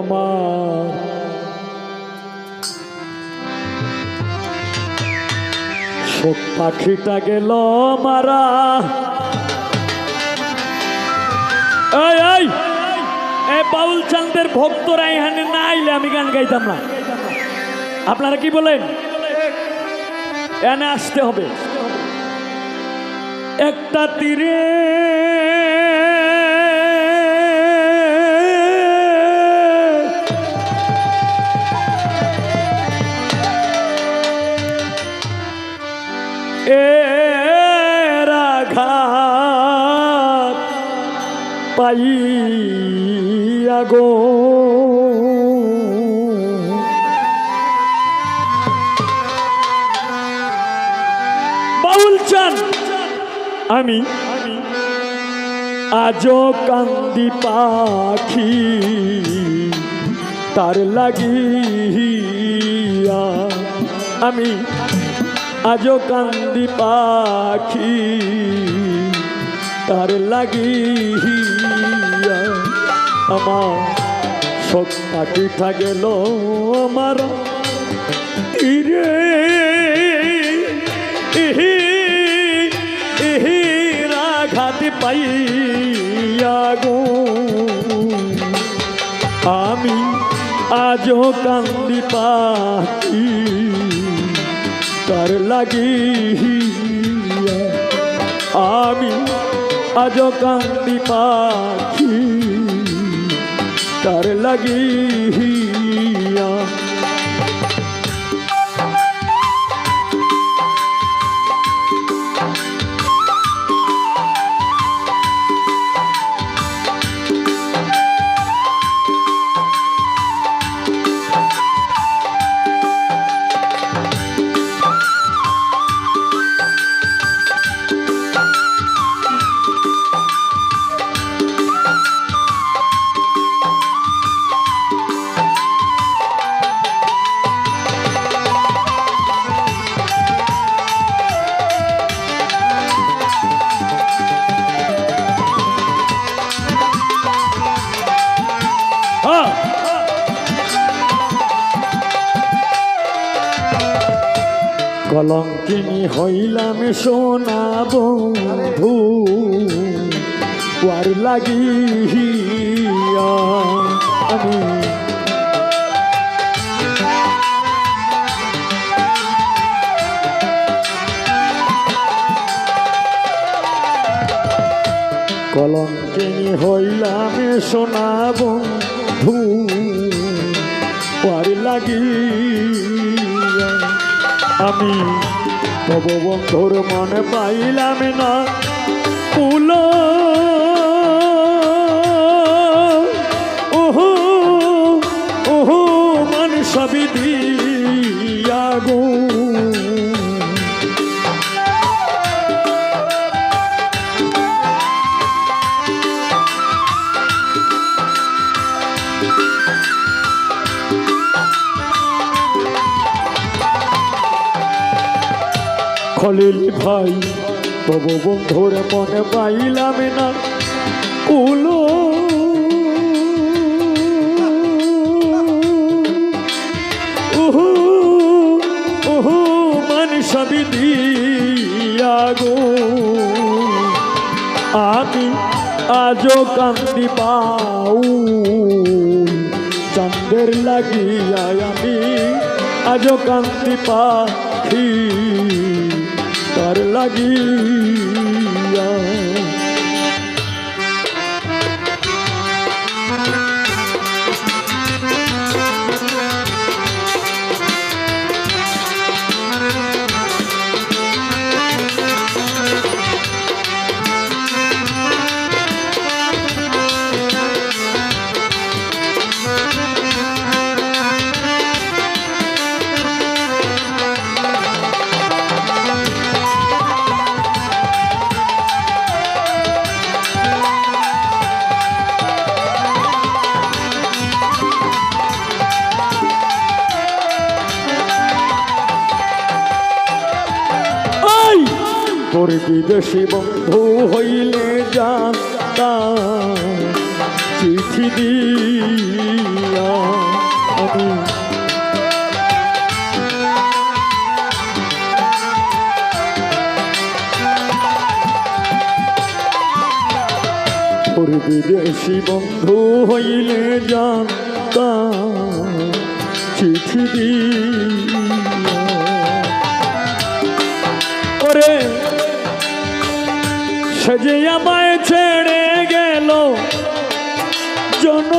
আমার শোক পাখিটা গেল মারা। এই বাউল চান্দের ভক্তরা এখানে না আইলে আমি গান গাইতাম না। আপনারা কি বলেন? এনে আসতে হবে। একটা তীরে পাইয়া গো আমি আজ কান্দি পাখি তার লাগিয়া আমি আজ কান্দি পাখি। তার লাগিয়া আমার সব পাখিটা গেল আমার। তীরে রাঘাত পাইয়া গো। আমি আজও কান্দি পাখি তার লাগিয়া। আমি আজও কান্দি পাখি তার লাগিয়া কলঙ্কিনী হইলাম সোনা বন্ধু। ওয়ার লাগিয়া আমি কলঙ্কিনী হইলাম সোনা বন্ধু। ওয়ার লাগিয়া আমি তব মনে পাইলাম না। ফুল খলিল ভাই, তব বন্ধুর মনে পাইলাম না গো। আমি আজও কান্দি পাউ চন্দের লাগিয়া আমি আজও কান্দি পাখি। তার লাগিয়া বিদেশি বন্ধু হইলে জানতাম চিঠি দিয়া আমি। বিদেশি বন্ধু হইলে জানতাম চিঠি দিয়া। সে যে আমায় ছেড়ে গেল জন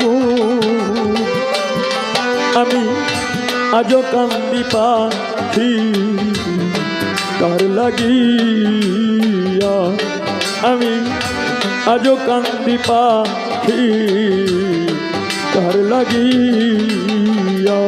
গো। আমি আজও কান্দি পাখি কার লাগিয়া? আমি আজও কান্দি পাখি কার লাগিয়া?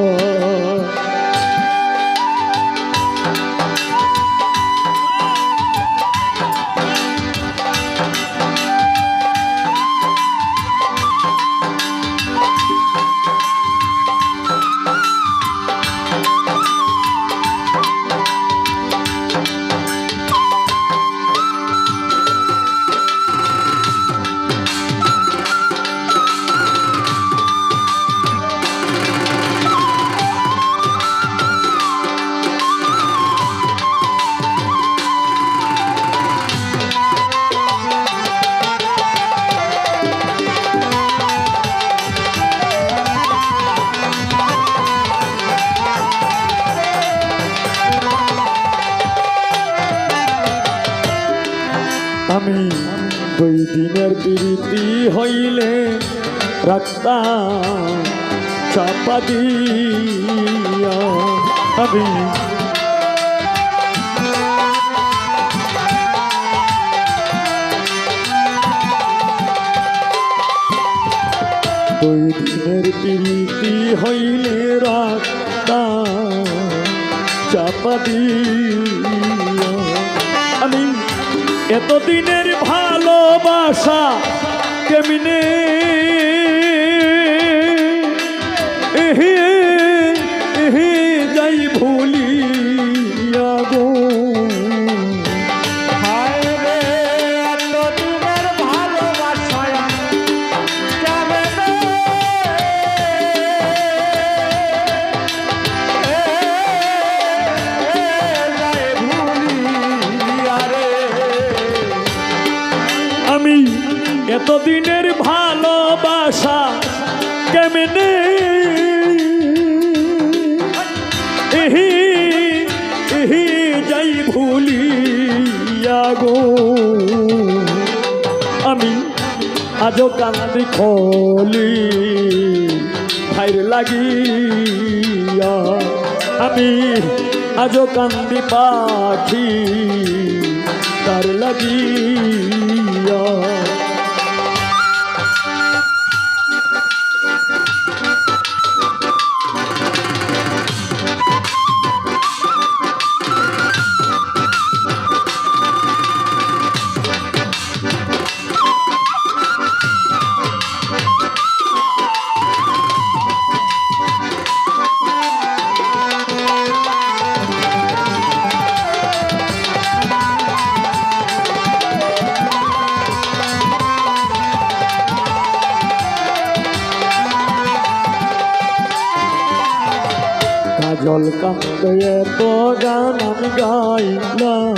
দুই দিনের প্রীতি হইলে রাখতাম চাপা দিয়া আমি। দুই দিনের প্রীতি হইলে রাখতাম চাপা আমি। এতদিনের ভালোবাসা কেমনে এতদিনের ভালোবাসা কেমনে এহি এহি যাই ভুলি গো। আমি আজও কান্দি খলি, ভাইর লাগিয়া। আমি আজও কান্দি পাখি, তার লাগিয়া। কাজল কান্দে তো গান আমি গাইলাম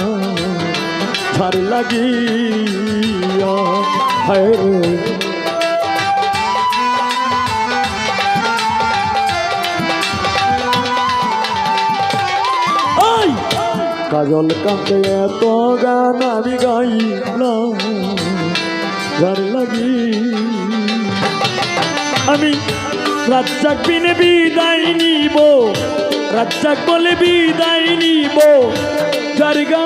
ঝার লাগিয়া হায়! কাজল কান্দে এত গান আমি গাইলাম ঝার লাগি আমি রাজ্জাক বিনে বিদায় নিব রাজ্জাক বলে বিদায় নিব জারিগা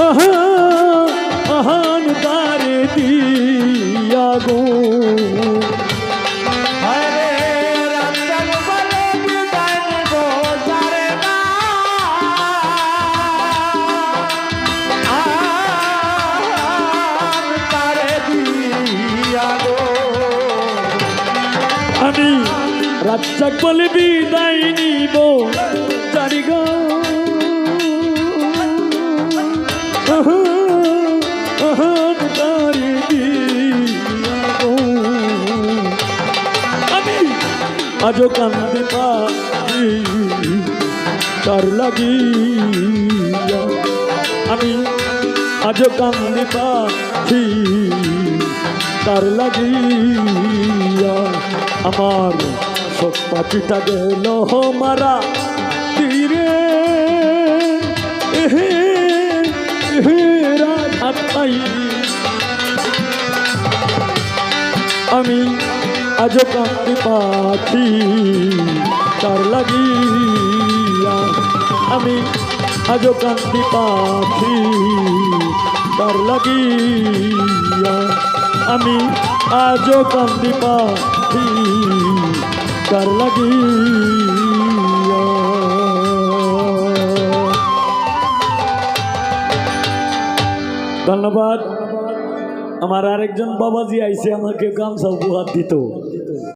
আহা আহান রাজ্জাক বলে বিদায় নিব জারিগা আহা আহান তারে দিয়া গো আমি আজও কান্দে পাই তার লাগিয়া আমি আজও কান্দে পাখি, তার লাগিয়া আমার পাখিটা গেল মারা। তীরে আমি আজও কান্দি পাখি তার লাগিয়া। আমি আজও কান্দি পাখি তার লাগিয়া। আমি আজও কান্দি পাখি তার লাগিয়া? ধন্যবাদ। আমার আরেকজন বাবাজি আইসে আমাকে গামছা উপহার দিত।